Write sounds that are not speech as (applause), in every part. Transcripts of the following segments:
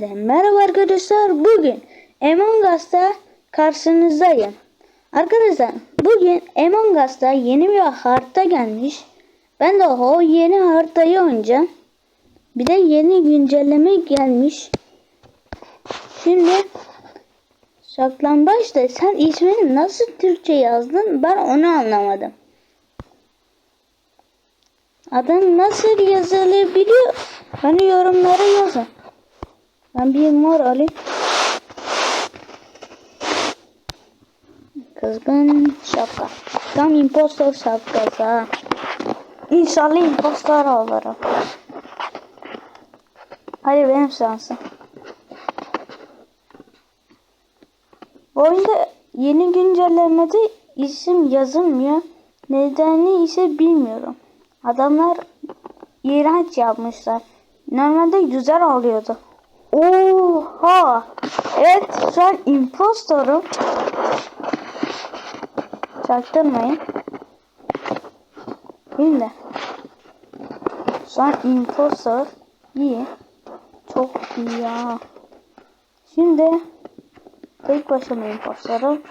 Hepinize merhaba arkadaşlar. Bugün Among Us'ta karşınızdayım. Arkadaşlar bugün Among Us'ta yeni bir harita gelmiş. Ben de o yeni haritayı oynayacağım. Bir de yeni güncelleme gelmiş. Şimdi saklambaç da sen ismini nasıl Türkçe yazdın? Ben onu anlamadım. Adın nasıl yazılabiliyor? Bana yorumlara yazın. Ben bir mor alayım. Kızgın şapka. Tam impostor şapkası ha. İnşallah impostor olurum. Hadi benim şansım. Bu oyunda yeni güncellemede isim yazılmıyor. Nedeni ise bilmiyorum. Adamlar iğrenç yapmışlar. Normalde güzel oluyordu. Oha! Evet an impostorum. Çaktırmayın. Şimdi. Şu an impostor. İyi. Çok iyi ya. Şimdi tek başıma impostorum.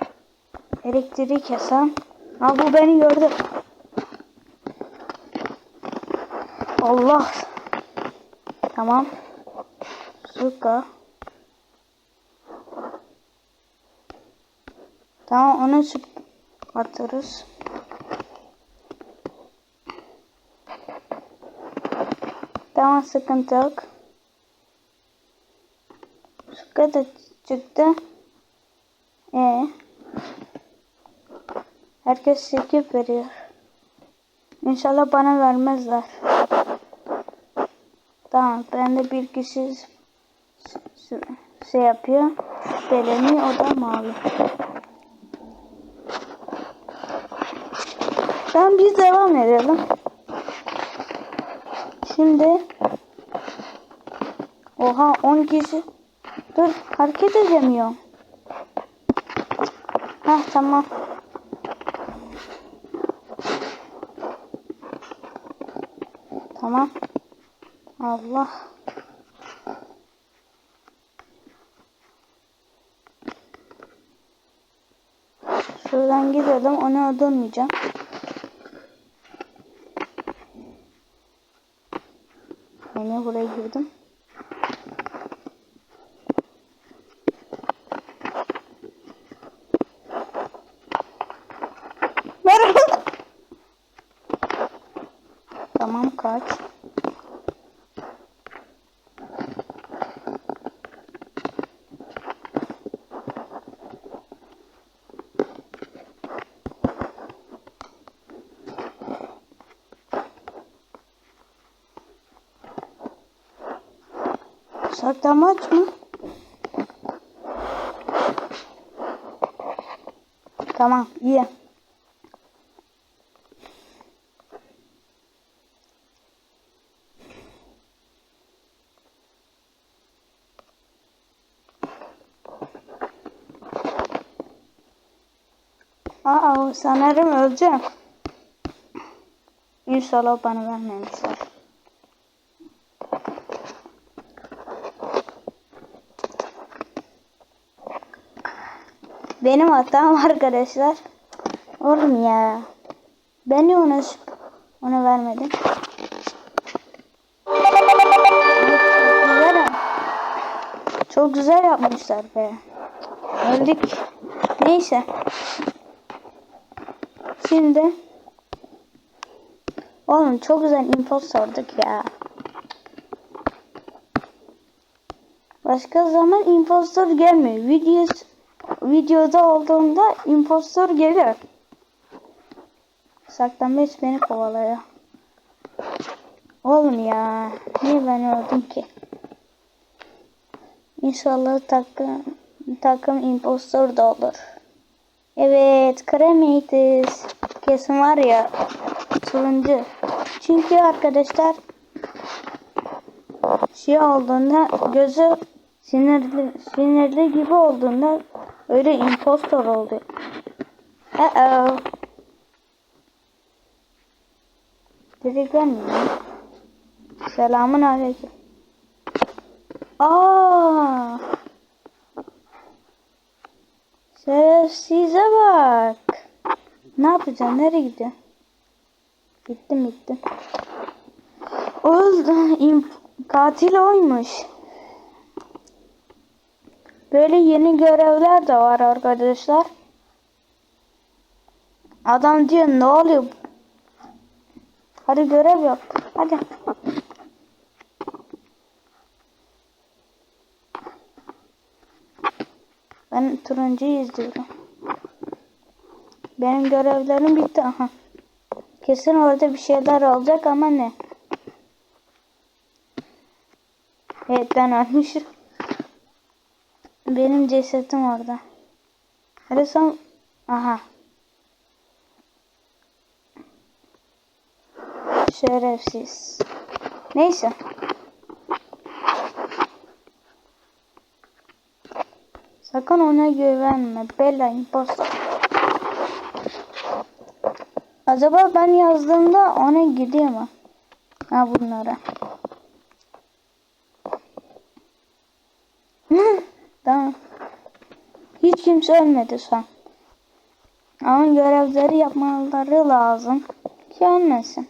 Elektriği kesen. Ha bu beni gördü. Allah. Tamam. Suka. Tamam onu atarız. Tamam sıkıntı yok. Suka da çıktı. Ee, herkes skip veriyor. İnşallah bana vermezler. Tamam ben de bir kişi şey yapıyor. Şüpheleniyor o da mavi. Tamam biz devam edelim. Şimdi Oha 10 kişi Dur hareket edemiyor. Heh tamam. Tamam. Allah. Şuradan gidelim. Ona dönmeyeceğim. Yine buraya girdim. Merhaba. Tamam kaç. Saklanmaç mı? Tamam iyi. Aa sanırım öleceğim. İnşallah bana vermemişler. Benim hatam arkadaşlar. Oğlum ya. Ben niye ona, ona vermedim? Çok güzel, yapmışlar be. Öldük. Neyse. Şimdi Oğlum çok güzel info sorduk ya. Başka zaman impostor gelmiyor. Videos videoda olduğunda impostor geliyor. Saklanmış beni kovalıyor. Oğlum ya. Niye ben öldüm ki? İnşallah takım takım impostor da olur. Evet, kremitis. Kesin var ya turuncu. Çünkü arkadaşlar şey olduğunda gözü sinirli sinirli gibi olduğunda öyle impostor oldu. Uh oh. Direkt gelmiyor. Selamun aleyküm. Aa! Şerefsize bak. Ne yapacaksın? Nereye gidiyorsun? Gittim gittim. İm- Katil oymuş. Böyle yeni görevler de var arkadaşlar. Adam diyor ne oluyor? Hadi görev yap. Hadi. Ben turuncuyu izliyorum. Benim görevlerim bitti. Aha. Kesin orada bir şeyler olacak ama ne? Evet ben ölmüşüm. Benim cesetim orada. Hadi son... Aha. Şerefsiz. Neyse. Sakın ona güvenme. Bella imposter. Acaba ben yazdığımda ona gidiyor mu? Ha bunlara. tamam. Ölmedi an. Ama görevleri yapmaları lazım ki ölmesin.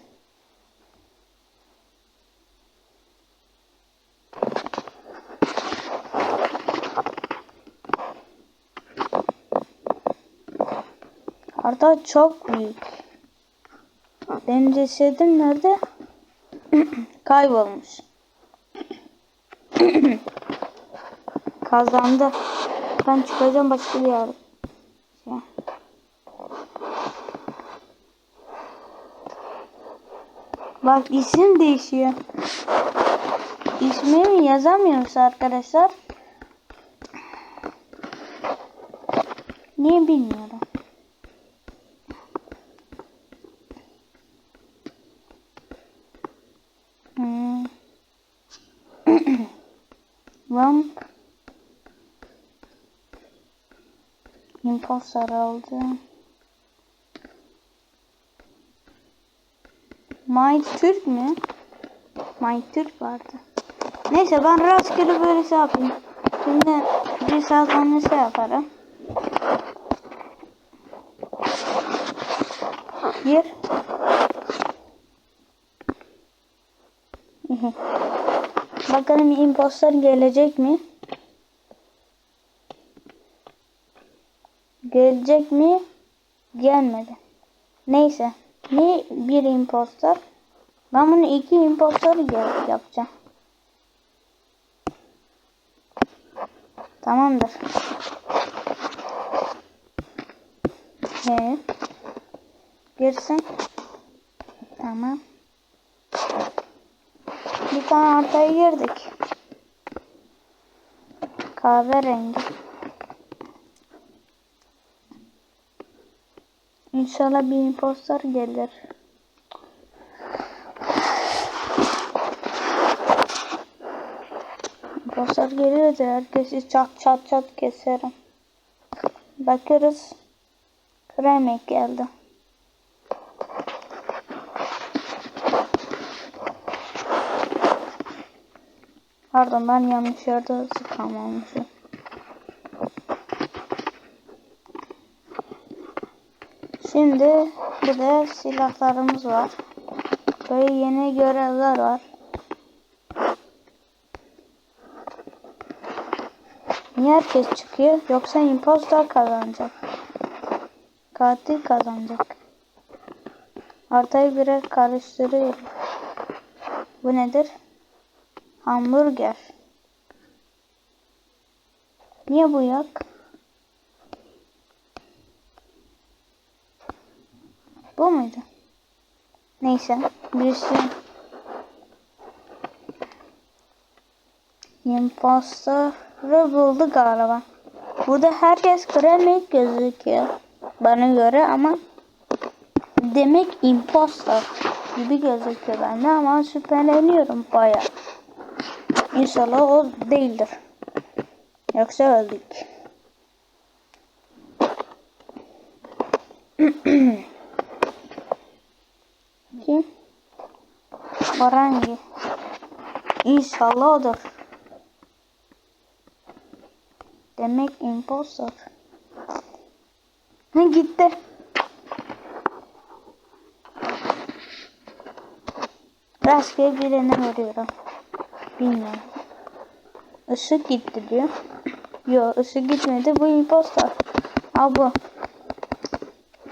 Harita çok büyük. Benim cesedim nerede? (clears throat) Kaybolmuş. (clears throat) Kazandı. Ben çıkacağım başka bir yere. Şey. Bak isim değişiyor. İsmimi yazamıyoruz arkadaşlar. Niye bilmiyorum. Imposter aldı. My Türk mü? My Türk vardı. Neyse ben rastgele böyle şey yapayım. Şimdi bir saat sonra şey yaparım. Gir. Bakalım imposter gelecek mi? Gelecek mi? Gelmedi. Neyse. Niye bir imposter? Ben bunu iki imposter yapacağım. Tamamdır. Evet. Girsin. Tamam. Bir tane ortaya girdik. Kahverengi. İnşallah bir impostor gelir. İmpostor geliyor da herkesi çat çat çat keserim. Bakıyoruz. Kremek geldi. Pardon ben yanlış yerde sıkamamışım. Şimdi burada silahlarımız var. Böyle yeni görevler var. Niye herkes çıkıyor? Yoksa impostor kazanacak. Katil kazanacak. Ortayı birer karıştırıyor. Bu nedir? Hamburger. Niye bu yok? Bu muydu? Neyse. Birisi imposter'ı buldu galiba. Burada herkes kremik gözüküyor. Bana göre ama demek imposter gibi gözüküyor bende ama şüpheleniyorum baya. İnşallah o değildir. Yoksa öldük. Kim? Orangi. İnşallah odur. Demek impostor. Ha gitti. Rastgele birine vuruyorum. Bilmiyorum. Işık gitti diyor. Yo ışık gitmedi. Bu impostor. Al bu.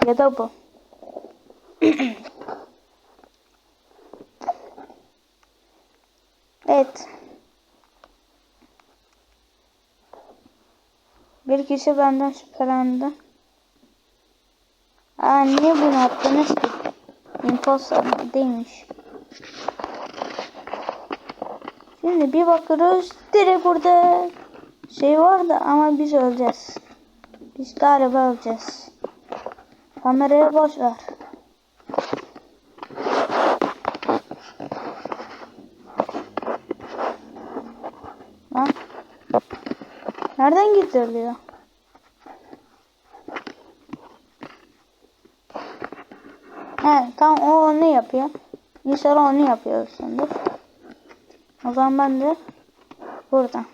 Ya da bu. (clears throat) evet. Bir kişi benden şüphelendi. Aa niye bunu attınız ki? Impostor değilmiş. Şimdi bir bakıyoruz direkt burada şey var da ama biz öleceğiz. Biz galiba öleceğiz. Kamerayı boş ver. Lan. Nereden gidiyor? He tam o onu yapıyor. İnşallah onu yapıyorsundur. O zaman ben de buradan.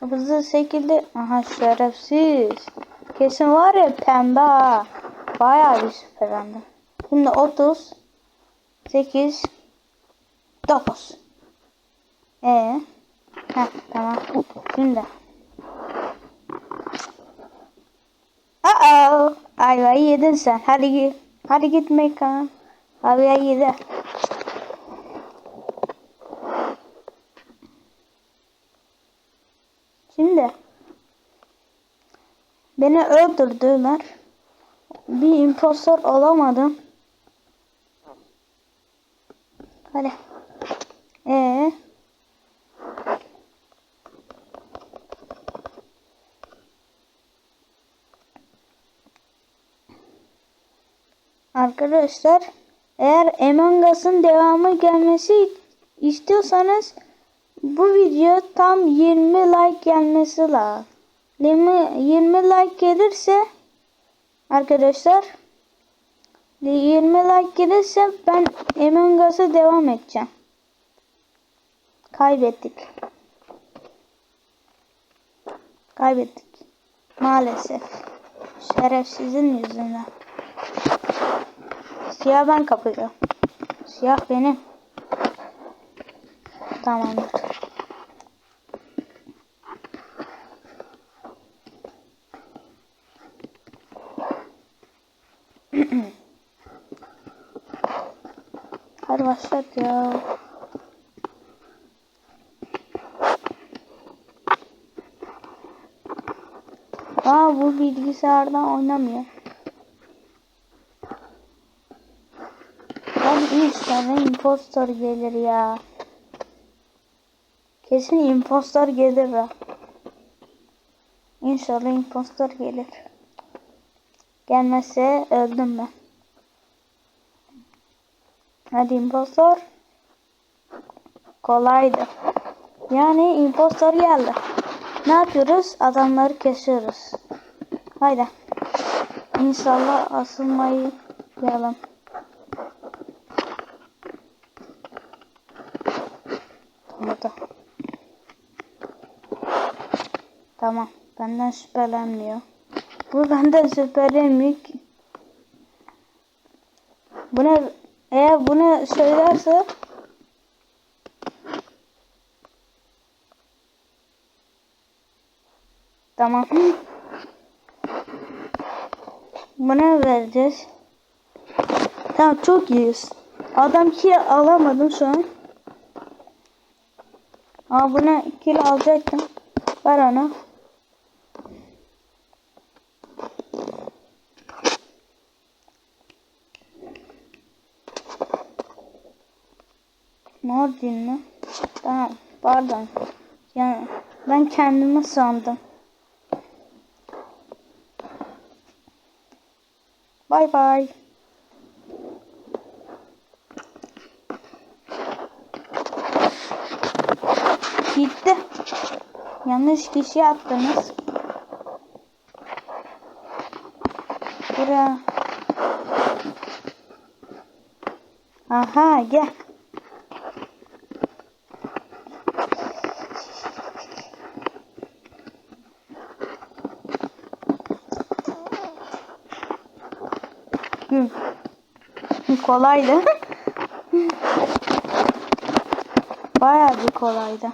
Hızlı şekilde aha şerefsiz. Kesin var ya pembe ha. Bayağı bir şüphelendim. Şimdi 30 8 9 Ee, Heh, tamam. Şimdi. Uh oh. Ayvayı yedin sen. Hadi git. Hadi git mekan. Ayvayı yedi. Şimdi. Beni öldürdüler. Bir impostor olamadım. Hadi. Ee. Arkadaşlar eğer Among Us'ın devamı gelmesi istiyorsanız bu video tam 20 like gelmesi lazım. 20, 20 like gelirse arkadaşlar 20 like gelirse ben Among Us'a devam edeceğim. Kaybettik. Kaybettik. Maalesef. Şerefsizin yüzünden. Siyah ben kapıyorum. Siyah benim. Tamamdır. (clears throat) Hadi başlat ya. Aa bu bilgisayardan oynamıyor. Abi inşallah impostor gelir ya. Kesin impostor gelir ha. İnşallah impostor gelir. Gelmezse öldüm ben. Hadi impostor. Kolaydı. Yani impostor geldi. Ne yapıyoruz? Adamları kesiyoruz. Haydi. İnşallah asılmayı yalan. Burada. Tamam. Benden şüphelenmiyor. Bu benden şüphelenmiyor ki. Buna eğer bunu söylerse Tamam. Buna vereceğiz. Tamam çok iyiyiz. Adam kill alamadım şu an. Aa buna kill alacaktım. Ver onu. Mardin mi? Tamam pardon. Yani ben kendimi sandım. Bye bye. Gitti. Yanlış kişi attınız. Buraya. Aha gel. Hı. Kolaydı. Bayağı bir kolaydı.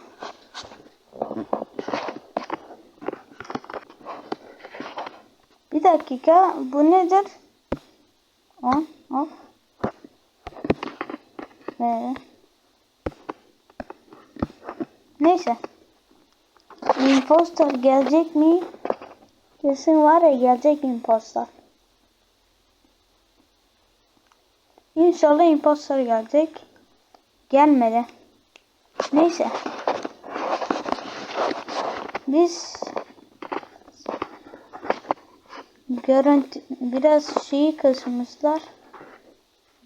Bir dakika bu nedir? On, off. Ee, neyse. Imposter gelecek mi? Kesin var ya gelecek imposter. İnşallah imposter gelecek. Gelmedi. Neyse. Biz görüntü biraz şeyi kısmışlar.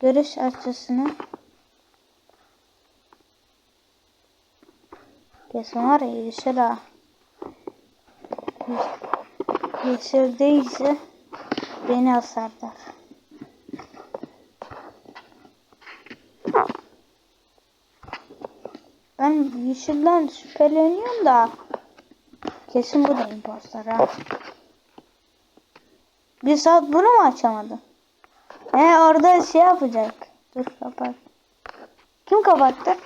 Görüş açısını. Kesin var ya yeşil ha. Yeşil değilse beni asarlar. Ben yeşilden şüpheleniyorum da kesin bu da impostor ha. Bir saat bunu mu açamadım? He orada şey yapacak. Dur kapat. Kim kapattı?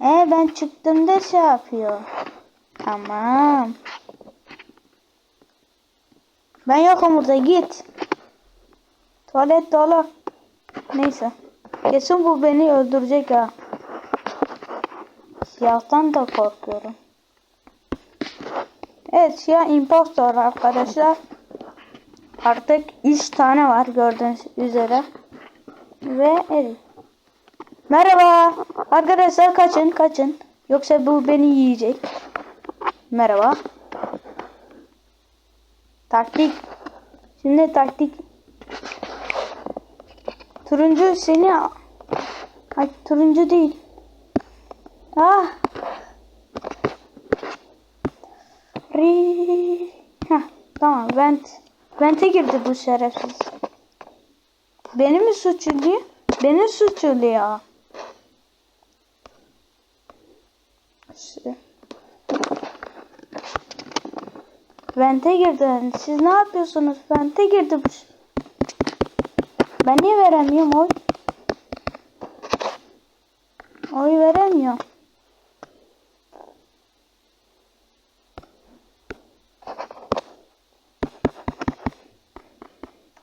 E ben çıktığımda şey yapıyor. Tamam. Ben yokum burada git. Tuvalet dolu. Neyse. Kesin bu beni öldürecek ha. Siyahtan da korkuyorum. Evet siyah impostor arkadaşlar. Artık 3 tane var gördüğünüz üzere. Ve evet. Merhaba. Arkadaşlar kaçın kaçın. Yoksa bu beni yiyecek. Merhaba. Taktik. Şimdi taktik. Turuncu seni... Ay turuncu değil. Ah. Ri. Heh, tamam vent. Vente girdi bu şerefsiz. Beni mi suçluyor? Beni suçluyor. Vente girdi. Siz ne yapıyorsunuz? Vente girdi bu. ş- Ben niye veremiyorum oy? Oy veremiyorum.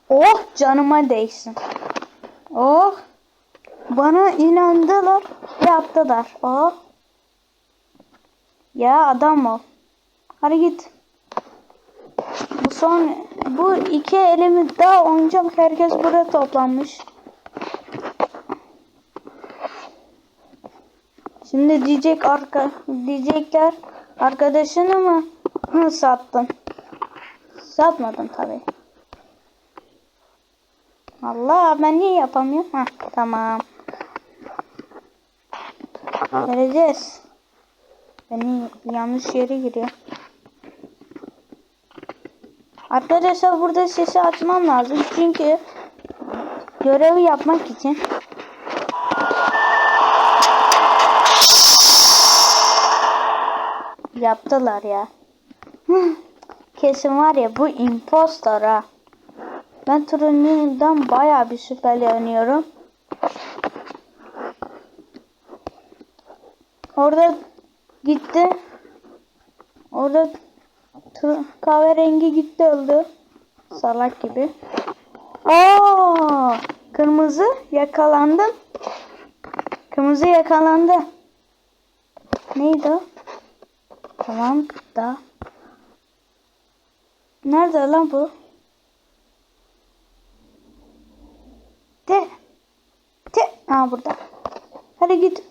Oh canıma değsin. Oh. Bana inandılar. Yaptılar. Oh. Ya adam ol. Hadi git. Son bu iki elimi daha oynayacağım. Herkes burada toplanmış. Şimdi diyecek arka diyecekler arkadaşını mı Hı, sattın? Satmadım tabi. Allah ben niye yapamıyorum? Heh, tamam. Vereceğiz. Beni yanlış yere giriyor. Arkadaşlar burada sesi açmam lazım çünkü görevi yapmak için yaptılar ya. (laughs) Kesin var ya bu impostor ha. Ben turuncudan bayağı bir şüpheleniyorum. Orada gitti. Orada kahverengi gitti öldü. Salak gibi. Aa, kırmızı yakalandım. Kırmızı yakalandı. Neydi o? Tamam da. Nerede lan bu? De. De. Aa burada. Hadi git.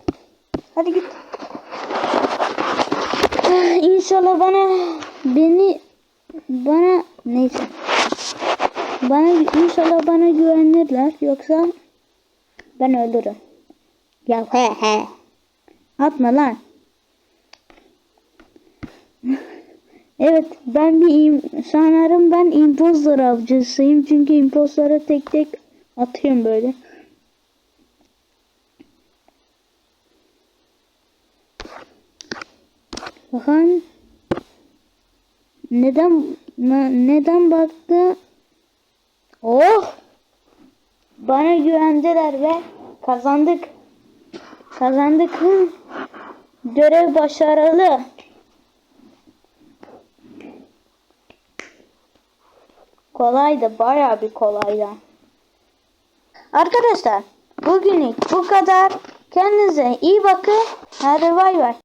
Hadi git. İnşallah bana beni bana neyse. Bana inşallah bana güvenirler yoksa ben ölürüm. Ya he he. Atma lan. (laughs) evet ben bir sanırım ben imposter avcısıyım çünkü impostora tek tek atıyorum böyle. Bakın. Neden ne- neden baktı? Oh! Bana güvendiler ve kazandık. Kazandık. Görev başarılı. Kolaydı, bayağı bir kolaydı. Arkadaşlar, bugünlük bu kadar. Kendinize iyi bakın. Hadi bay bay.